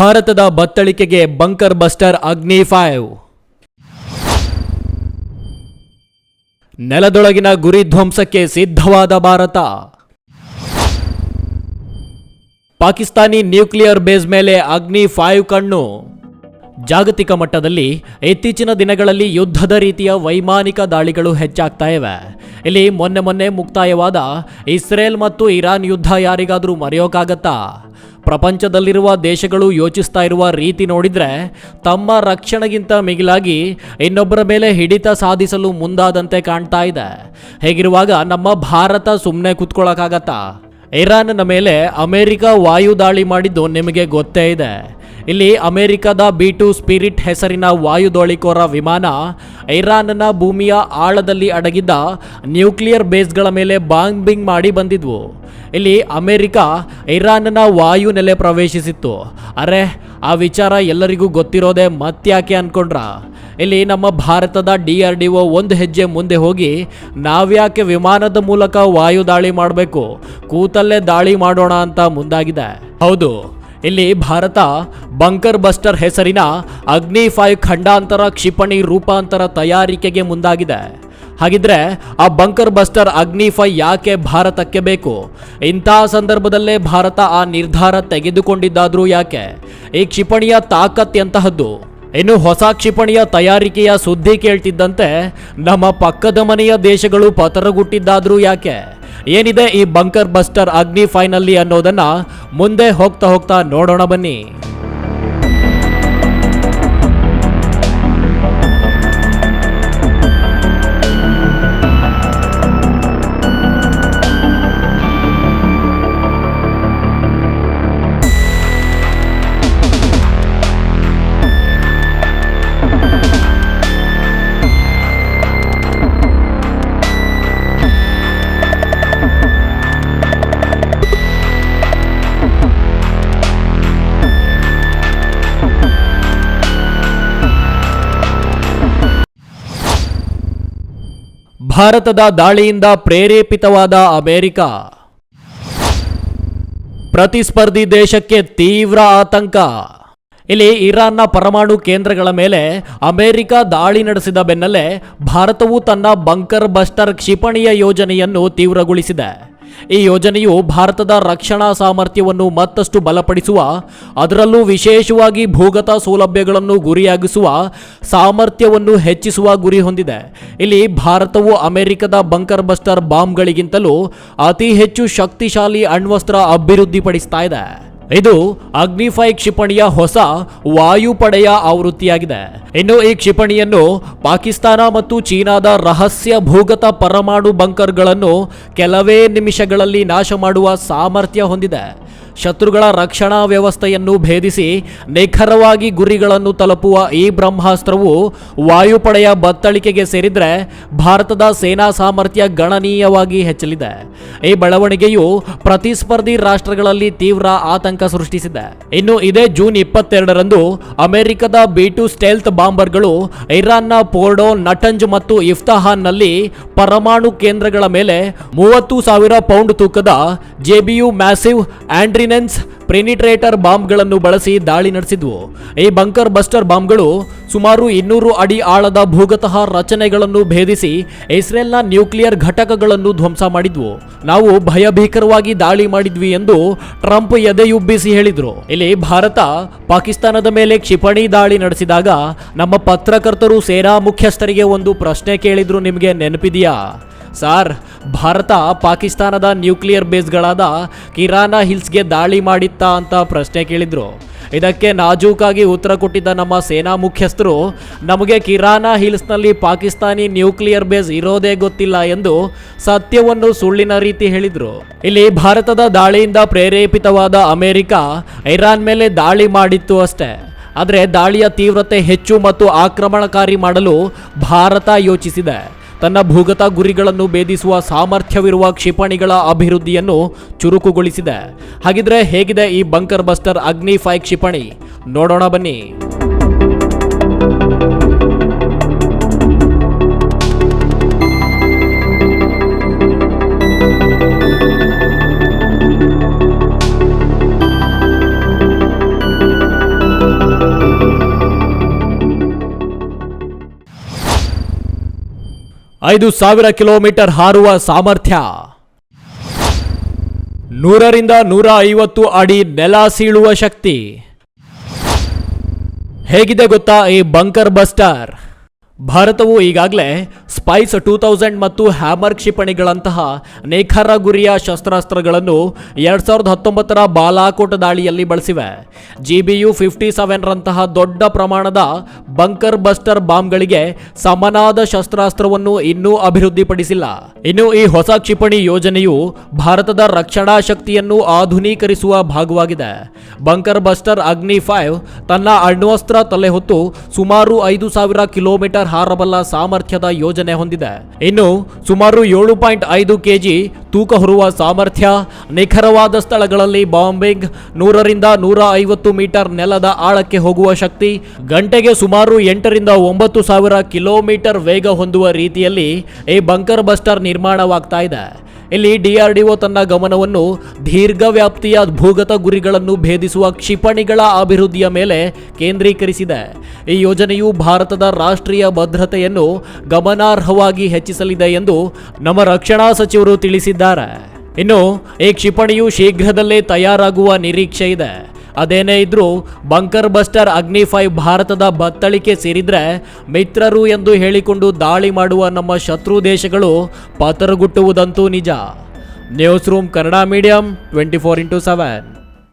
ಭಾರತದ ಬತ್ತಳಿಕೆಗೆ bunker buster Agni five ನೆಲದೊಳಗಿನ ಗುರಿ ಧ್ವಂಸಕ್ಕೆ ಸಿದ್ಧವಾದ ಭಾರತ. ಪಾಕಿಸ್ತಾನಿ ನ್ಯೂಕ್ಲಿಯರ್ ಬೇಸ್ ಮೇಲೆ ಅಗ್ನಿ ಫೈವ್ ಕಣ್ಣು. ಜಾಗತಿಕ ಮಟ್ಟದಲ್ಲಿ ಇತ್ತೀಚಿನ ದಿನಗಳಲ್ಲಿ ಯುದ್ಧದ ರೀತಿಯ ವೈಮಾನಿಕ ದಾಳಿಗಳು ಹೆಚ್ಚಾಗ್ತಾ ಇವೆ. ಇಲ್ಲಿ ಮೊನ್ನೆ ಮೊನ್ನೆ ಮುಕ್ತಾಯವಾದ ಇಸ್ರೇಲ್ ಮತ್ತು ಇರಾನ್ ಯುದ್ಧ ಯಾರಿಗಾದರೂ ಮರೆಯೋಕ್ಕಾಗತ್ತಾ ಪ್ರಪಂಚದಲ್ಲಿರುವ ದೇಶಗಳು ಯೋಚಿಸ್ತಾ ಇರುವ ರೀತಿ ನೋಡಿದ್ರೆ ತಮ್ಮ ರಕ್ಷಣೆಗಿಂತ ಮಿಗಿಲಾಗಿ ಇನ್ನೊಬ್ಬರ ಮೇಲೆ ಹಿಡಿತ ಸಾಧಿಸಲು ಮುಂದಾದಂತೆ ಕಾಣ್ತಾ ಇದೆ. ಹೇಗಿರುವಾಗ ನಮ್ಮ ಭಾರತ ಸುಮ್ಮನೆ ಕೂತ್ಕೊಳ್ಳೋಕ್ಕಾಗತ್ತಾ ಇರಾನ್ನ ಮೇಲೆ ಅಮೆರಿಕ ವಾಯುದಾಳಿ ಮಾಡಿದ್ದು ನಿಮಗೆ ಗೊತ್ತೇ ಇದೆ. ಇಲ್ಲಿ ಅಮೆರಿಕದ ಬಿ ಟು ಸ್ಪಿರಿಟ್ ಹೆಸರಿನ ವಾಯುದೋಳಿಕೋರ ವಿಮಾನ ಇರಾನ್ನ ಭೂಮಿಯ ಆಳದಲ್ಲಿ ಅಡಗಿದ್ದ ನ್ಯೂಕ್ಲಿಯರ್ ಬೇಸ್ಗಳ ಮೇಲೆ ಬಾಂಬಿಂಗ್ ಮಾಡಿ ಬಂದಿದ್ವು. ಇಲ್ಲಿ ಅಮೆರಿಕ ಇರಾನ್ನ ವಾಯು ನೆಲೆ ಪ್ರವೇಶಿಸಿತ್ತು. ಅರೆ, ಆ ವಿಚಾರ ಎಲ್ಲರಿಗೂ ಗೊತ್ತಿರೋದೆ ಮತ್ತ್ಯಾಕೆ ಅನ್ಕೊಂಡ್ರ? ಇಲ್ಲಿ ನಮ್ಮ ಭಾರತದ ಡಿ ಆರ್ ಡಿ ಒ ಒಂದು ಹೆಜ್ಜೆ ಮುಂದೆ ಹೋಗಿ ನಾವ್ಯಾಕೆ ವಿಮಾನದ ಮೂಲಕ ವಾಯು ದಾಳಿ ಮಾಡಬೇಕು, ಕೂತಲ್ಲೇ ದಾಳಿ ಮಾಡೋಣ ಅಂತ ಮುಂದಾಗಿದೆ. ಹೌದು. ಇಲ್ಲಿ ಭಾರತ ಬಂಕರ್ ಬಸ್ಟರ್ ಹೆಸರಿನ ಅಗ್ನಿ ಫೈವ್ ಖಂಡಾಂತರ ಕ್ಷಿಪಣಿ ರೂಪಾಂತರ ತಯಾರಿಕೆಗೆ ಮುಂದಾಗಿದೆ. ಹಾಗಿದ್ರೆ ಆ ಬಂಕರ್ ಬಸ್ಟರ್ ಅಗ್ನಿ ಫೈ ಯಾಕೆ ಭಾರತಕ್ಕೆ ಬೇಕು? ಇಂತಹ ಸಂದರ್ಭದಲ್ಲೇ ಭಾರತ ಆ ನಿರ್ಧಾರ ತೆಗೆದುಕೊಂಡಿದ್ದಾದ್ರೂ ಯಾಕೆ? ಈ ಕ್ಷಿಪಣಿಯ ತಾಕತ್ ಎಂತಹದ್ದು? ಇನ್ನು ಹೊಸ ಕ್ಷಿಪಣಿಯ ತಯಾರಿಕೆಯ ಸುದ್ದಿ ಕೇಳ್ತಿದ್ದಂತೆ ನಮ್ಮ ಪಕ್ಕದ ಮನೆಯ ದೇಶಗಳು ಪತರಗುಟ್ಟಿದ್ದಾದ್ರೂ ಯಾಕೆ? ಏನಿದೆ ಈ ಬಂಕರ್ ಬಸ್ಟರ್ ಅಗ್ನಿ ಫೈನಲ್ಲಿ ಅನ್ನೋದನ್ನ ಮುಂದೆ ಹೋಗ್ತಾ ಹೋಗ್ತಾ ನೋಡೋಣ ಬನ್ನಿ. ಭಾರತದ ದಾಳಿಯಿಂದ ಪ್ರೇರೇಪಿತವಾದ ಅಮೆರಿಕ. ಪ್ರತಿಸ್ಪರ್ಧಿ ದೇಶಕ್ಕೆ ತೀವ್ರ ಆತಂಕ. ಇಲ್ಲಿ ಇರಾನ್ನ ಪರಮಾಣು ಕೇಂದ್ರಗಳ ಮೇಲೆ ಅಮೆರಿಕ ದಾಳಿ ನಡೆಸಿದ ಬೆನ್ನಲ್ಲೇ ಭಾರತವು ತನ್ನ ಬಂಕರ್ ಬಸ್ಟರ್ ಕ್ಷಿಪಣಿಯ ಯೋಜನೆಯನ್ನು ತೀವ್ರಗೊಳಿಸಿದೆ. ಈ ಯೋಜನೆಯು ಭಾರತದ ರಕ್ಷಣಾ ಸಾಮರ್ಥ್ಯವನ್ನು ಮತ್ತಷ್ಟು ಬಲಪಡಿಸುವ, ಅದರಲ್ಲೂ ವಿಶೇಷವಾಗಿ ಭೂಗತ ಸೌಲಭ್ಯಗಳನ್ನು ಗುರಿಯಾಗಿಸುವ ಸಾಮರ್ಥ್ಯವನ್ನು ಹೆಚ್ಚಿಸುವ ಗುರಿ ಹೊಂದಿದೆ. ಇಲ್ಲಿ ಭಾರತವು ಅಮೆರಿಕದ ಬಂಕರ್ ಬಸ್ಟರ್ ಬಾಂಬ್ಗಳಿಗಿಂತಲೂ ಅತಿ ಹೆಚ್ಚು ಶಕ್ತಿಶಾಲಿ ಅಣ್ವಸ್ತ್ರ ಅಭಿವೃದ್ಧಿಪಡಿಸ್ತಾ ಇದೆ. ಇದು ಅಗ್ನಿಫೈ ಕ್ಷಿಪಣಿಯ ಹೊಸ ವಾಯುಪಡೆಯ ಆವೃತ್ತಿಯಾಗಿದೆ. ಇನ್ನು ಈ ಕ್ಷಿಪಣಿಯನ್ನು ಪಾಕಿಸ್ತಾನ ಮತ್ತು ಚೀನಾದ ರಹಸ್ಯ ಭೂಗತ ಪರಮಾಣು ಬಂಕರ್ಗಳನ್ನು ಕೆಲವೇ ನಿಮಿಷಗಳಲ್ಲಿ ನಾಶ ಮಾಡುವ ಸಾಮರ್ಥ್ಯ ಹೊಂದಿದೆ. ಶತ್ರುಗಳ ರಕ್ಷಣಾ ವ್ಯವಸ್ಥೆಯನ್ನು ಭೇದಿಸಿ ನಿಖರವಾಗಿ ಗುರಿಗಳನ್ನು ತಲುಪುವ ಈ ಬ್ರಹ್ಮಾಸ್ತ್ರವು ವಾಯುಪಡೆಯ ಬತ್ತಳಿಕೆಗೆ ಸೇರಿದ್ರೆ ಭಾರತದ ಸೇನಾ ಸಾಮರ್ಥ್ಯ ಗಣನೀಯವಾಗಿ ಹೆಚ್ಚಲಿದೆ. ಈ ಬೆಳವಣಿಗೆಯು ಪ್ರತಿಸ್ಪರ್ಧಿ ರಾಷ್ಟ್ರಗಳಲ್ಲಿ ತೀವ್ರ ಆತಂಕ ಸೃಷ್ಟಿಸಿದೆ ಇನ್ನು ಇದೇ ಜೂನ್ ಇಪ್ಪತ್ತೆರಡರಂದು ಅಮೆರಿಕದ ಬಿ ಟು ಸ್ಟೆಲ್ತ್ ಬಾಂಬರ್ಗಳು ಇರಾನ್ನ ಪೋರ್ಡೋ, ನಟಂಜ್ ಮತ್ತು ಇಫ್ತಾಹಾನ್ನಲ್ಲಿ ಪರಮಾಣು ಕೇಂದ್ರಗಳ ಮೇಲೆ ಮೂವತ್ತು ಸಾವಿರ ಪೌಂಡ್ ತೂಕದ ಜೆಬಿಯು ಮ್ಯಾಸಿವ್ ಆಂಡ್ರಿನೆನ್ಸ್ ಪ್ರಿನಿಟ್ರೇಟರ್ ಬಾಂಬ್ಗಳನ್ನು ಬಳಸಿ ದಾಳಿ ನಡೆಸಿದ್ವು. ಈ ಬಂಕರ್ ಬಸ್ಟರ್ ಬಾಂಬ್ಗಳು ಸುಮಾರು ಇನ್ನೂರು ಅಡಿ ಆಳದ ಭೂಗತಃ ರಚನೆಗಳನ್ನು ಭೇದಿಸಿ ಇಸ್ರೇಲ್ನ ನ್ಯೂಕ್ಲಿಯರ್ ಘಟಕಗಳನ್ನು ಧ್ವಂಸ ಮಾಡಿದ್ವು. ನಾವು ಭಯಭೀಕರವಾಗಿ ದಾಳಿ ಮಾಡಿದ್ವಿ ಎಂದು ಟ್ರಂಪ್ ಎದೆಯುಬ್ಬಿಸಿ ಹೇಳಿದ್ರು. ಇಲ್ಲಿ ಭಾರತ ಪಾಕಿಸ್ತಾನದ ಮೇಲೆ ಕ್ಷಿಪಣಿ ದಾಳಿ ನಡೆಸಿದಾಗ ನಮ್ಮ ಪತ್ರಕರ್ತರು ಸೇನಾ ಮುಖ್ಯಸ್ಥರಿಗೆ ಒಂದು ಪ್ರಶ್ನೆ ಕೇಳಿದ್ರು. ನಿಮಗೆ ನೆನಪಿದೆಯಾ? ಸಾರ್, ಭಾರತ ಪಾಕಿಸ್ತಾನದ ನ್ಯೂಕ್ಲಿಯರ್ ಬೇಸ್ಗಳಾದ ಕಿರಾನಾ ಹಿಲ್ಸ್ಗೆ ದಾಳಿ ಮಾಡಿತ್ತಾ ಅಂತ ಪ್ರಶ್ನೆ ಕೇಳಿದ್ರು. ಇದಕ್ಕೆ ನಾಜೂಕಾಗಿ ಉತ್ತರ ಕೊಟ್ಟಿದ್ದ ನಮ್ಮ ಸೇನಾ ಮುಖ್ಯಸ್ಥರು, ನಮಗೆ ಕಿರಾನಾ ಹಿಲ್ಸ್ನಲ್ಲಿ ಪಾಕಿಸ್ತಾನಿ ನ್ಯೂಕ್ಲಿಯರ್ ಬೇಸ್ ಇರೋದೇ ಗೊತ್ತಿಲ್ಲ ಎಂದು ಸತ್ಯವನ್ನು ಸುಳ್ಳಿನ ರೀತಿ ಹೇಳಿದರು. ಇಲ್ಲಿ ಭಾರತದ ದಾಳಿಯಿಂದ ಪ್ರೇರೇಪಿತವಾದ ಅಮೆರಿಕ ಇರಾನ್ ಮೇಲೆ ದಾಳಿ ಮಾಡಿತ್ತು ಅಷ್ಟೇ. ಆದರೆ ದಾಳಿಯ ತೀವ್ರತೆ ಹೆಚ್ಚು ಮತ್ತು ಆಕ್ರಮಣಕಾರಿ ಮಾಡಲು ಭಾರತ ಯೋಚಿಸಿದೆ. ತನ್ನ ಭೂಗತ ಗುರಿಗಳನ್ನು ಭೇದಿಸುವ ಸಾಮರ್ಥ್ಯವಿರುವ ಕ್ಷಿಪಣಿಗಳ ಅಭಿವೃದ್ಧಿಯನ್ನು ಚುರುಕುಗೊಳಿಸಿದೆ. ಹಾಗಿದ್ರೆ ಹೇಗಿದೆ ಈ ಬಂಕರ್ ಬಸ್ಟರ್ ಅಗ್ನಿ ಫೈ ಕ್ಷಿಪಣಿ? ನೋಡೋಣ ಬನ್ನಿ. ಐದು ಸಾವಿರ ಕಿಲೋಮೀಟರ್ ಹಾರುವ ಸಾಮರ್ಥ್ಯ. ನೂರರಿಂದ ನೂರ ಐವತ್ತು ಅಡಿ ನೆಲ ಸೀಳುವ ಶಕ್ತಿ. ಹೇಗಿದೆ ಗೊತ್ತಾ ಈ ಬಂಕರ್ ಬಸ್ಟರ್? ಭಾರತವು ಈಗಾಗಲೇ ಸ್ಪೈಸ್ ಟೂ ತೌಸಂಡ್ ಮತ್ತು ಹ್ಯಾಮರ್ ಕ್ಷಿಪಣಿಗಳಂತಹ ನೇಖರ ಗುರಿಯ ಶಸ್ತ್ರಾಸ್ತ್ರಗಳನ್ನು ಎರಡ್ ಸಾವಿರದ ಹತ್ತೊಂಬತ್ತರ ಬಾಲಾಕೋಟ್ ದಾಳಿಯಲ್ಲಿ ಬಳಸಿವೆ. ಜಿ ಬಿ ಯು ಫಿಫ್ಟಿ ಸೆವೆನ್ರಂತಹ ದೊಡ್ಡ ಪ್ರಮಾಣದ ಬಂಕರ್ ಬಸ್ಟರ್ ಬಾಂಬ್ಗಳಿಗೆ ಸಮನಾದ ಶಸ್ತ್ರಾಸ್ತ್ರವನ್ನು ಇನ್ನೂ ಅಭಿವೃದ್ಧಿಪಡಿಸಿಲ್ಲ. ಇನ್ನು ಈ ಹೊಸ ಕ್ಷಿಪಣಿ ಯೋಜನೆಯು ಭಾರತದ ರಕ್ಷಣಾ ಶಕ್ತಿಯನ್ನು ಆಧುನೀಕರಿಸುವ ಭಾಗವಾಗಿದೆ. ಬಂಕರ್ ಬಸ್ಟರ್ ಅಗ್ನಿ ಫೈವ್ ತನ್ನ ಅಣ್ವಸ್ತ್ರ ತಲೆ ಹೊತ್ತು ಸುಮಾರು ಐದು ಸಾವಿರ ಕಿಲೋಮೀಟರ್ ಹಾರಬಲ್ಲ ಸಾಮರ್ಥ್ಯದ ಯೋಜನೆ ಹೊಂದಿದೆ. ಇನ್ನು ಸುಮಾರು ಏಳು ಪಾಯಿಂಟ್ ಐದು ಕೆಜಿ ತೂಕ ಹೊರುವ ಸಾಮರ್ಥ್ಯ ನಿಖರವಾದ ಸ್ಥಳಗಳಲ್ಲಿ ಬಾಂಬಿಂಗ್ ನೂರರಿಂದ ನೂರ ಐವತ್ತು ಮೀಟರ್ ನೆಲದ ಆಳಕ್ಕೆ ಹೋಗುವ ಶಕ್ತಿ ಗಂಟೆಗೆ ಸುಮಾರು ಎಂಟರಿಂದ ಒಂಬತ್ತು ಸಾವಿರ ಕಿಲೋಮೀಟರ್ ವೇಗ ಹೊಂದುವ ರೀತಿಯಲ್ಲಿ ಈ ಬಂಕರ್ ಬಸ್ಟರ್ ನಿರ್ಮಾಣವಾಗ್ತಾ ಇದೆ. ಇಲ್ಲಿ ಡಿಆರ್ಡಿಒ ತನ್ನ ಗಮನವನ್ನು ದೀರ್ಘ ವ್ಯಾಪ್ತಿಯ ಭೂಗತ ಗುರಿಗಳನ್ನು ಭೇದಿಸುವ ಕ್ಷಿಪಣಿಗಳ ಅಭಿವೃದ್ಧಿಯ ಮೇಲೆ ಕೇಂದ್ರೀಕರಿಸಿದೆ. ಈ ಯೋಜನೆಯು ಭಾರತದ ರಾಷ್ಟ್ರೀಯ ಭದ್ರತೆಯನ್ನು ಗಮನಾರ್ಹವಾಗಿ ಹೆಚ್ಚಿಸಲಿದೆ ಎಂದು ನಮ್ಮ ರಕ್ಷಣಾ ಸಚಿವರು ತಿಳಿಸಿದ್ದಾರೆ. ಇನ್ನು ಈ ಕ್ಷಿಪಣಿಯು ಶೀಘ್ರದಲ್ಲೇ ತಯಾರಾಗುವ ನಿರೀಕ್ಷೆ ಇದೆ. ಅದೇನೇ ಇದ್ರೂ ಬಂಕರ್ ಬಸ್ಟರ್ ಅಗ್ನಿ ಫೈವ್ ಭಾರತದ ಬತ್ತಳಿಕೆ ಸೇರಿದ್ರೆ ಮಿತ್ರರು ಎಂದು ಹೇಳಿಕೊಂಡು ದಾಳಿ ಮಾಡುವ ನಮ್ಮ ಶತ್ರು ದೇಶಗಳು ಪತರಗುಟ್ಟುವುದಂತೂ ನಿಜ. News room Kannada medium twenty four into seven